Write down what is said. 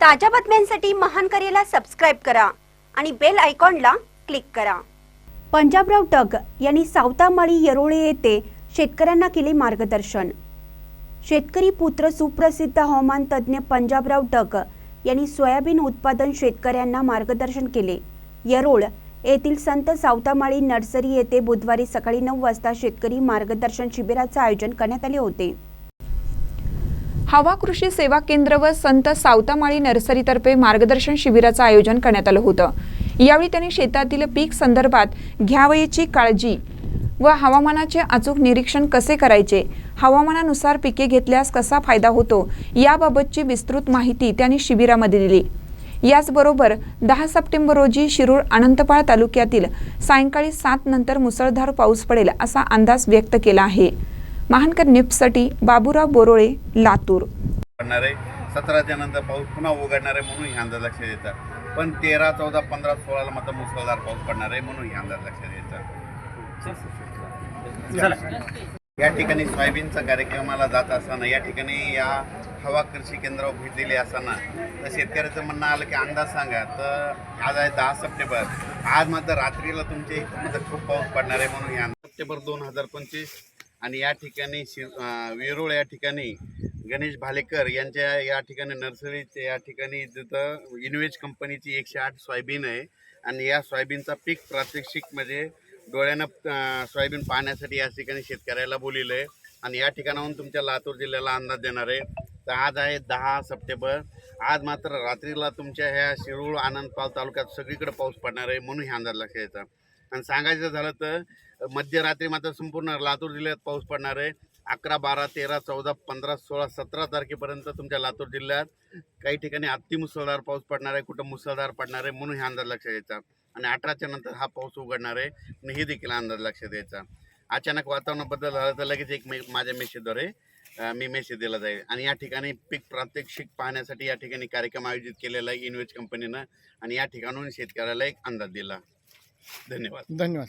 ताज्या बातम्यांसाठी महान करेला सबस्क्राईब करा आणि बेल आयकॉनला क्लिक करा. पंजाबराव टग यांनी सावतामाळी येरोळे येथे शेतकऱ्यांना केले मार्गदर्शन. शेतकरी पुत्र सुप्रसिद्ध हवामान तज्ज्ञ पंजाबराव टग यांनी सोयाबीन उत्पादन शेतकऱ्यांना मार्गदर्शन केले. येरोळ येथील संत सावतामाळी नर्सरी येथे बुधवारी सकाळी नऊ वाजता शेतकरी मार्गदर्शन शिबिराचं आयोजन करण्यात आले होते. हवा कृषी सेवा केंद्र व संत सावतामाळी नर्सरीतर्फे मार्गदर्शन शिबिराचं आयोजन करण्यात आलं होतं. यावेळी त्यांनी शेतातील पीक संदर्भात घ्यावयाची काळजी व हवामानाचे अचूक निरीक्षण कसे करायचे हवामानानुसार पिके घेतल्यास कसा फायदा होतो याबाबतची विस्तृत माहिती त्यांनी शिबिरामध्ये दिली. याचबरोबर दहा सप्टेंबर रोजी शिरूर अनंतपाळ तालुक्यातील सायंकाळी सात नंतर मुसळधार पाऊस पडेल असा अंदाज व्यक्त केला आहे. महानकर निप्ससाठी बाबूराव बोरोळे लातूर. पडणार आहे सतराच्या नंतर पाऊस पुन्हा उघडणार आहे म्हणून ह्या अंदाज लक्षात येतात पण तेरा चौदा पंधरा सोळाला मात्र मुसळधार पाऊस पडणार आहे म्हणून ह्या अंदाज लक्षात येतात या ठिकाणी सोयाबीनचा कार्यक्रमाला जात असताना या ठिकाणी या हवा कृषी केंद्रावर भेट दिली असताना तर शेतकऱ्याचं म्हणणं आलं की अंदाज सांगा. तर आज आहे दहा सप्टेंबर. आज मात्र रात्रीला तुमच्या इथं मात्र खूप पाऊस पडणार आहे म्हणून ह्या सप्टेंबर दोन हजार पंचवीस आणि या ठिकाणी शि वेरूळ या ठिकाणी गणेश भालेकर यांच्या या ठिकाणी नर्सरीचे या ठिकाणी तिथं इनवेज कंपनीची एकशे आठ सोयाबीन आहे. आणि या सोयाबीनचा पीक प्रात्यक्षिक म्हणजे डोळ्यानं सोयाबीन पाहण्यासाठी या ठिकाणी शेतकऱ्याला बोलिलं आहे. आणि या ठिकाणाहून तुमच्या लातूर जिल्ह्याला अंदाज देणार आहे. तर आज आहे दहा सप्टेंबर. आज मात्र रात्रीला तुमच्या ह्या शिरूळ आनंदपाल तालुक्यात सगळीकडे पाऊस पडणार आहे म्हणून ह्या अंदाज लक्षात येतं आणि सांगायचं झालं तर मध्यरात्री मात्र संपूर्ण लातूर जिल्ह्यात पाऊस पडणार आहे. अकरा बारा तेरा चौदा पंधरा सोळा सतरा तारखेपर्यंत तुमच्या लातूर जिल्ह्यात काही ठिकाणी अति मुसळधार पाऊस पडणार आहे कुठं मुसळधार पडणार आहे म्हणून हा अंदाज लक्षात द्यायचा. आणि अठराच्या नंतर हा पाऊस उघडणार आहे आणि हे देखील अंदाज लक्षात द्यायचा. अचानक वातावरण बदल झाला तर लगेच एक मे माझ्या मेसेजद्वारे मी मेसेज दिला जाईल. आणि या ठिकाणी पीक प्रात्यक्षिक पाहण्यासाठी या ठिकाणी कार्यक्रम आयोजित केलेला आहे इनवेज कंपनीनं आणि या ठिकाणून शेतकऱ्याला एक अंदाज दिला. धन्यवाद. धन्यवाद